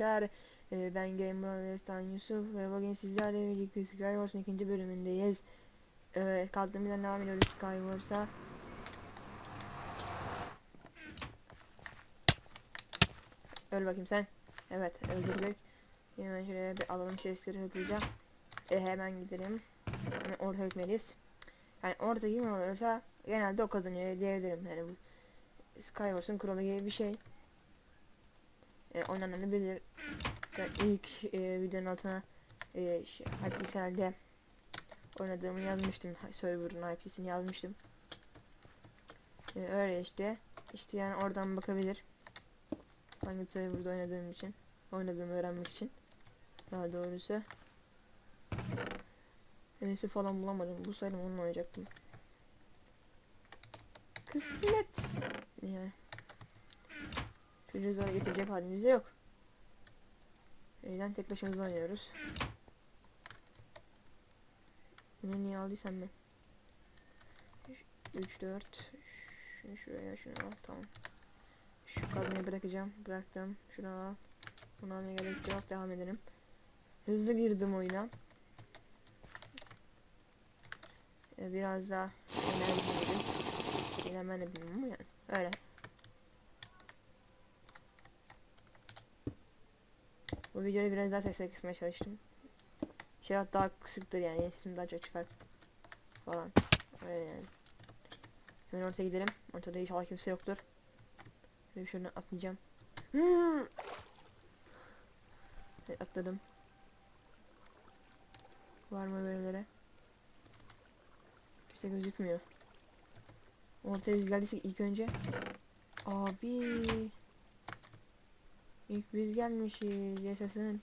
arkadaşlar. Ee, ben Gamer Ertan Yusuf ve bugün sizlerle birlikte Skywars'ın ikinci bölümündeyiz. Evet, kaldığımız yerden devam ediyoruz Skywars'a. Öl bakayım sen. Evet, öldürdük. Hemen şuraya bir alalım chestleri hızlıca. E, hemen gidelim. Yani orta gitmeliyiz. Yani orta kim olursa genelde o kazanıyor diyebilirim. Yani bu Skywars'ın kuralı gibi bir şey. E, oynanabilir. Ben ilk e, videonun altına e, şey, IP'lerde oynadığımı yazmıştım. Server'ın IP'sini yazmıştım. E, öyle işte. İşte yani oradan bakabilir. Hangi serverda oynadığım için. Oynadığımı öğrenmek için. Daha doğrusu. Enes'i falan bulamadım. Bu saydım onunla oynayacaktım. Kısmet. Yani. Çocuğu zora getirecek halimiz yok. Yüzden tek başımıza oynuyoruz. Bunu niye aldıysam ben? 3 4 şunu şuraya şunu al tamam. Şu kazmayı bırakacağım. Bıraktım. Şunu al. Bunu almaya gerek yok. Devam edelim. Hızlı girdim oyuna. Ee, biraz daha enerji. Yine ben de bilmiyorum yani. Öyle. Bu videoyu biraz daha sesle kısmaya çalıştım. Şey daha kısıktır yani sesim daha çok çıkar. Falan. Öyle yani. Hemen ortaya gidelim. Ortada inşallah kimse yoktur. Şöyle şunu atlayacağım. Evet, atladım. Var mı böylelere? Kimse gözükmüyor. Ortaya biz geldiysek ilk önce. Abi. İlk biz gelmişiz. Yaşasın.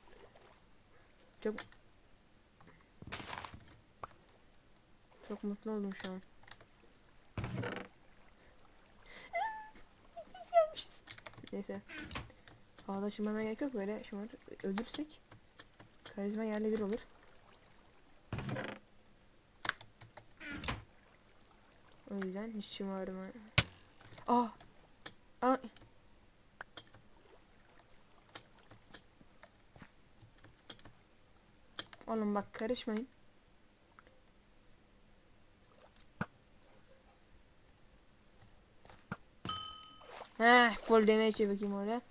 Çok çok mutlu oldum şu an. biz gelmişiz. Neyse. Ağda şımarmaya gerek yok böyle şımar öldürsek karizma yerle bir olur. O yüzden hiç şımarma. Ah! Ah! Oğlum bak karışmayın. Heh, full damage bakayım oraya.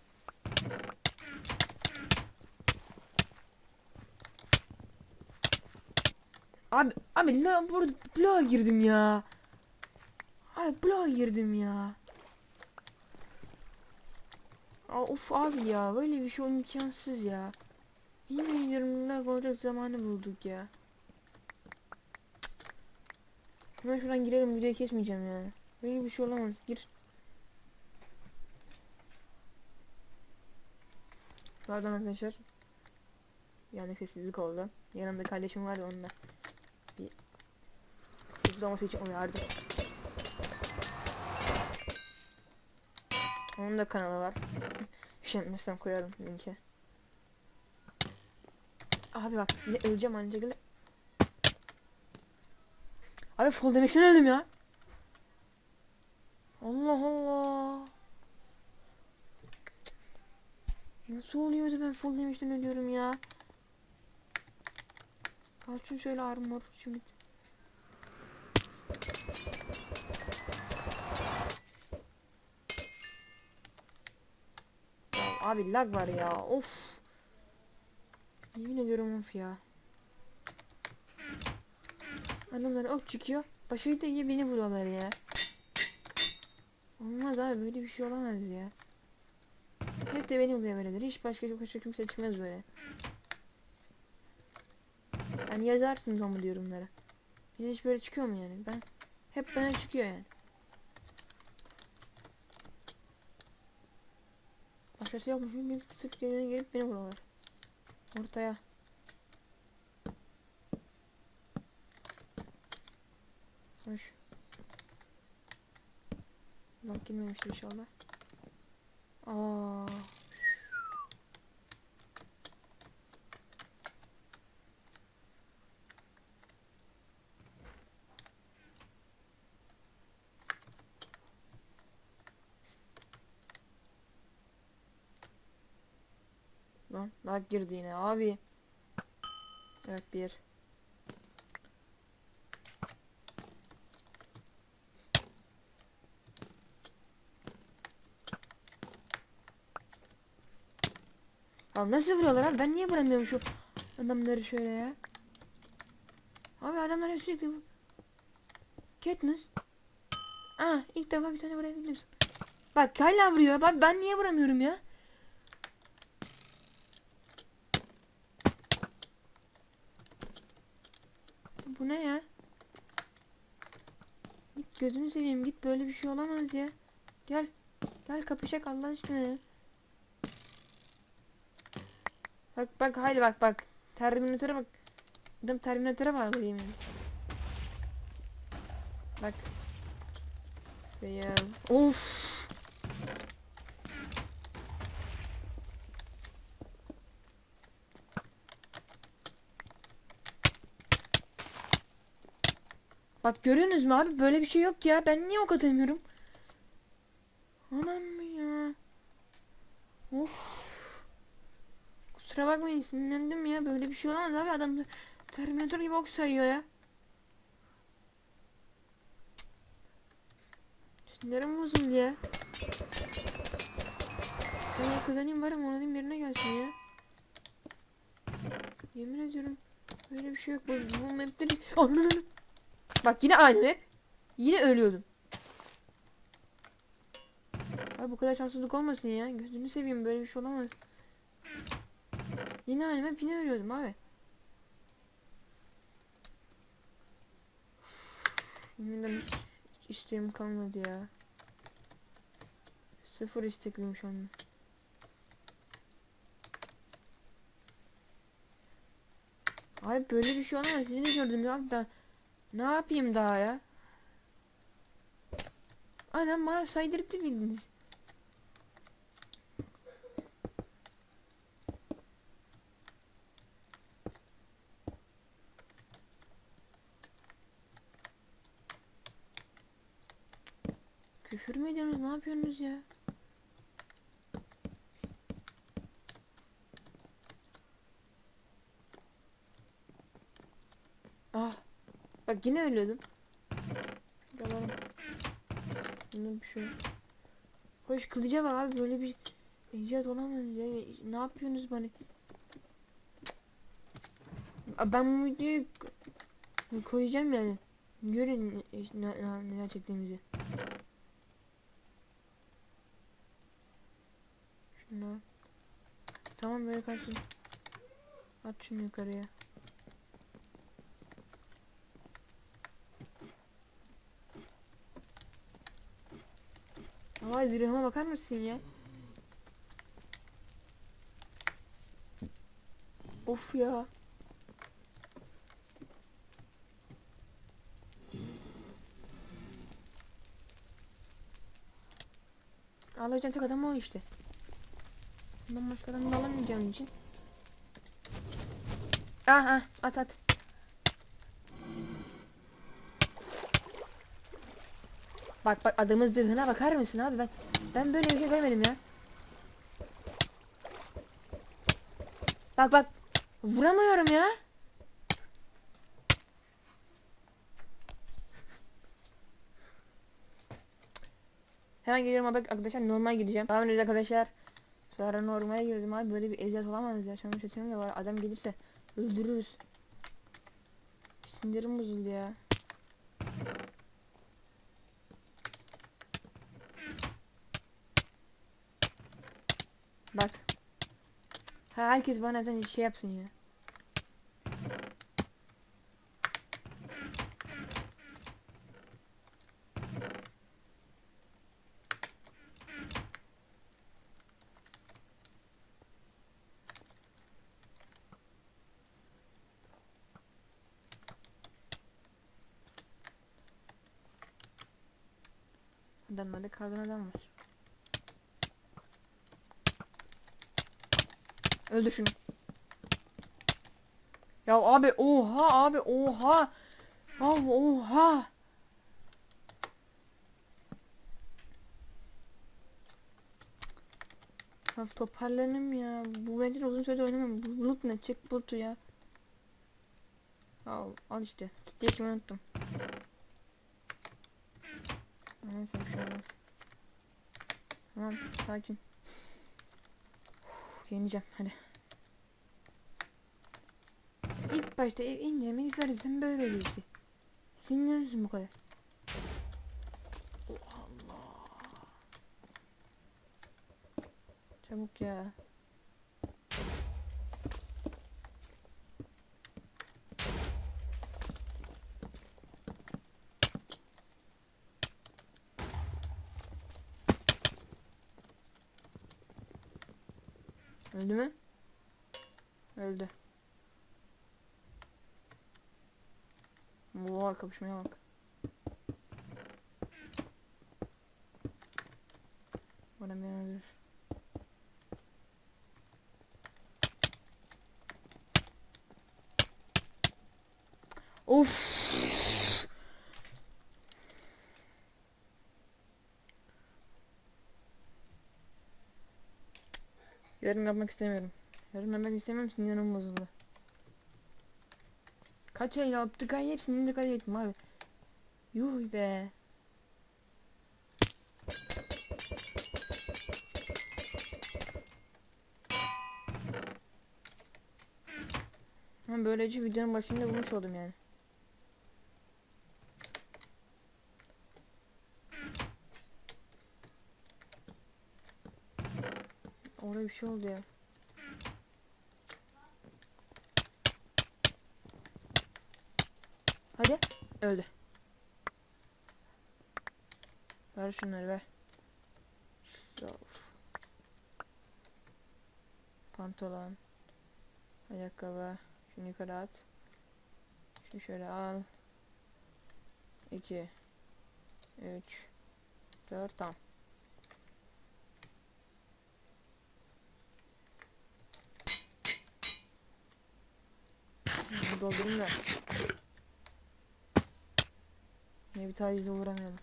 Abi, abi la burada bloğa girdim ya. Abi bloğa girdim ya. Aa, of abi ya böyle bir şey imkansız ya. Ediyorum lag olacak zamanı bulduk ya. Hemen şuradan girelim videoyu kesmeyeceğim ya. Böyle bir şey olamaz gir. Pardon arkadaşlar. Yani sessizlik oldu. Yanımda kardeşim vardı onunla. Bir sessiz olması için uyardım. Onun da kanalı var. Üşenmezsem koyarım linki. Abi bak yine öleceğim anca gele. Abi fall demekten öldüm ya. Allah Allah. Nasıl oluyordu ben fall demekten ölüyorum ya. Kalsın şöyle armor şimdi. Abi lag var ya of. Yemin ediyorum of ya. Adamlar ok çıkıyor. Başıyı da iyi beni vuruyorlar ya. Olmaz abi böyle bir şey olamaz ya. Hep de beni buluyor böyledir. Hiç başka başka kimse çıkmaz böyle. Yani yazarsınız ama yorumlara. Hiç böyle çıkıyor mu yani? Ben hep bana çıkıyor yani. Başkası yokmuş. Bir yerine gelip beni vuruyorlar. Ortaya. Hoş. Bak girmemiştir inşallah. Aa. Lag girdi yine abi. Evet bir. Abi nasıl vuruyorlar abi? Ben niye vuramıyorum şu adamları şöyle ya? Abi adamlar sürekli vu- Katniss. Aa ilk defa bir tane vurabildim. Bak hala vuruyor. Bak ben niye vuramıyorum ya? Bu ne ya? Git gözünü seveyim git böyle bir şey olamaz ya. Gel. Gel kapışak Allah aşkına. Bak bak haydi bak bak. Terminatöre bak. Adam Terminatöre bağlı yemin. Bak. Ya. Of. Bak görüyorsunuz mu abi böyle bir şey yok ya. Ben niye ok atamıyorum? Anam ya. Of. Kusura bakmayın sinirlendim ya. Böyle bir şey olamaz abi. Adam Terminator gibi ok sayıyor ya. Sinirim bozuldu ya. Ben kazanayım varım onun birine gelsin ya. Yemin ediyorum. Böyle bir şey yok. Bu, bu map'te bir... Ananı. Bak yine aynı map. Yine ölüyordum. Abi bu kadar şanssızlık olmasın ya. Gözünü seveyim böyle bir şey olamaz. Yine aynı map yine ölüyordum abi. Yeniden hiç, isteğim kalmadı ya. Sıfır istekliyim şu anda. Abi böyle bir şey olamaz. Sizi de gördüm ya. Ben ne yapayım daha ya? Adam bana saydırdı bildiniz. Küfür mü ediyorsunuz? Ne yapıyorsunuz ya? Ah. Bak yine ölüyordum. Yalan. Bunun bir şey. Hoş kılıca bak abi böyle bir icat olamaz ya. Ne yapıyorsunuz bana? Ben bu videoyu ko- koyacağım yani. Görün ne, ne, neler çektiğimizi. Şunu al. Tamam böyle kalsın. At şunu yukarıya. Vay zırhıma bakar mısın ya? Of ya. Alacağım tek adam o işte. Ben başka adam da alamayacağım için. Ah ah at at. Bak bak adamın zırhına bakar mısın abi ben ben böyle bir şey görmedim ya. Bak bak vuramıyorum ya. Hemen geliyorum abi arkadaşlar normal gideceğim. Tamam ediyoruz arkadaşlar. Sonra normale girdim abi böyle bir eziyet olamaz ya. An sesim de var. Adam gelirse öldürürüz. Sinirim bozuldu ya. Bak. Ha, herkes bana zaten şey yapsın ya. Adamlarda kardan adam var. Öldür şunu. Ya abi oha abi oha. Abi oha. Ya toparlanım ya. Bu bence uzun süredir oynamam. Bu bulut ne? Çek bulutu ya. Al, al işte. Titreşimi unuttum. Neyse bir şey olmaz. Tamam sakin. Yeneceğim hadi. İlk başta ev ineceğimi ifadesem böyle oluyor işte. Sinirlenirsin bu kadar. Oh Allah. Çabuk ya. Öldü mü? Öldü. Var kapışmaya bak. Bana beni öldürür. Of. Yorum yapmak istemiyorum. Yorum yapmak istemiyorum sinirim bozuldu. Kaç el yaptık ay hepsini de kaybettim abi. Yuh be. Ha, böylece videonun başında bulmuş oldum yani. Orada bir şey oldu ya. Hadi. Öldü. Ver şunları ver. Of. Pantolon. Ayakkabı. Şunu yukarı at. Şunu şöyle al. 2 3 4 tamam. Doldurayım da. Ne bir tacize uğramayalım.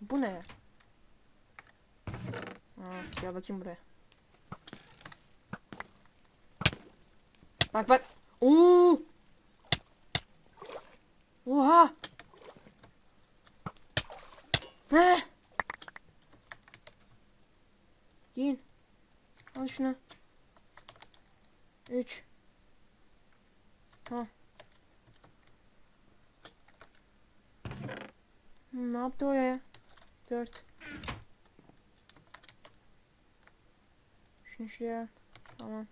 Bu ne? Aa, gel bakayım buraya. Bak bak. Oo! Oha! Ne? Giyin. Al şunu. 3 Tamam. Hmm, ne yaptı o ya? 4 Şunu şuraya. Tamam.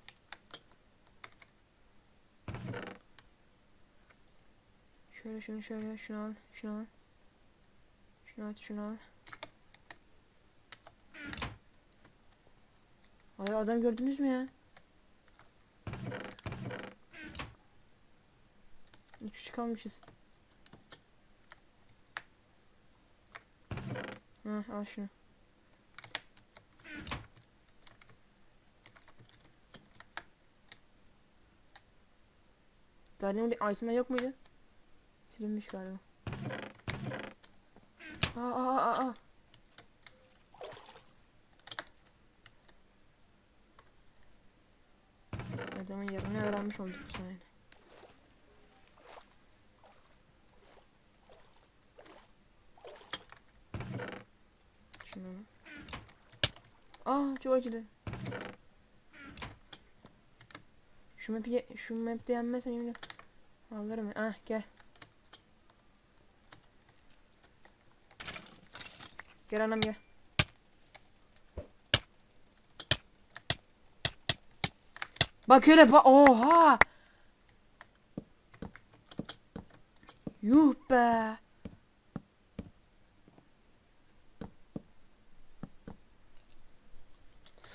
Şöyle şunu şöyle şunu al şunu al. Şunu at şunu al. Ay adam gördünüz mü ya? Üç kalmışız. Ha, al şunu. Daha demin itemler yok muydu? Silinmiş galiba. Aa aa aa aa. Adamın yerini öğrenmiş olduk bu sayede. Şunu. Aa çok acıdı. Şu map'i şu map'te yenmezsem yemin Alırım. Ah gel. Gel anam gel. Bak öyle bak. Oha. Yuh be.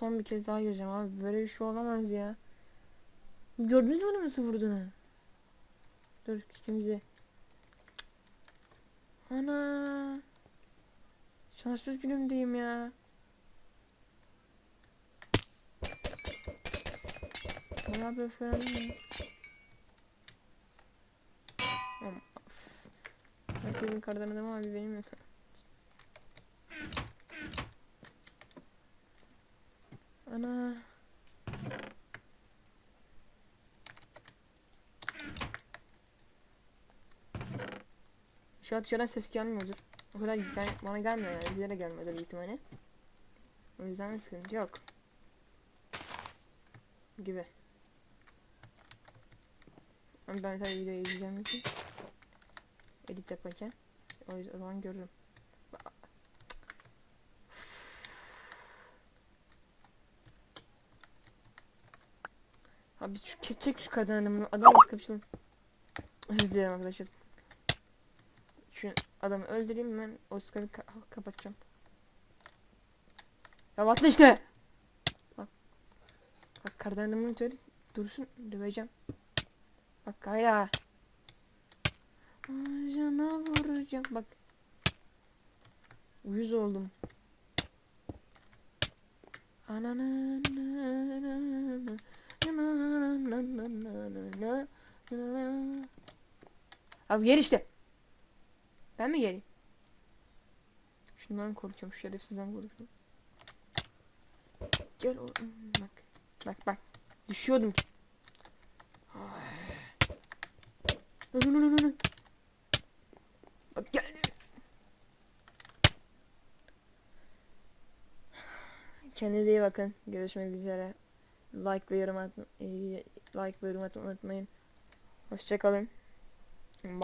Son bir kez daha gireceğim abi. Böyle bir şey olamaz ya. Gördünüz mü nasıl vurduğunu? Dur kitimizi. Ana. Şanssız günümdeyim ya. Öfkelendim ya. Ama of. Herkesin kardan adamı abi benim yok. Ana. Şu an dışarıdan ses gelmiyordur. O kadar ben, bana gelmiyor yani. Bize de gelmiyordur büyük ihtimalle. O yüzden sıkıntı yok. Gibi. Ama ben tabii videoyu izleyeceğim için. Edit yaparken. O yüzden o zaman görürüm. Abi şu çek şu kadını adam kapışalım. Dilerim arkadaşlar. Şu adamı öldüreyim ben Oscar'ı ka kapatacağım. Ya batlı işte. Bak. Bak kardanımın söyle dursun döveceğim. Bak hayra. Ağzına vuracağım bak. Uyuz oldum. Ananı Abi gel işte. Ben mi geleyim? Şundan korkuyorum, şerefsizden korkuyorum. Gel oğlum bak. Bak bak. Düşüyordum ki. Bak gel. Kendinize iyi bakın. Görüşmek üzere. Like ve yorum atma, e, like ve yorum atmayı unutmayın. Hoşçakalın.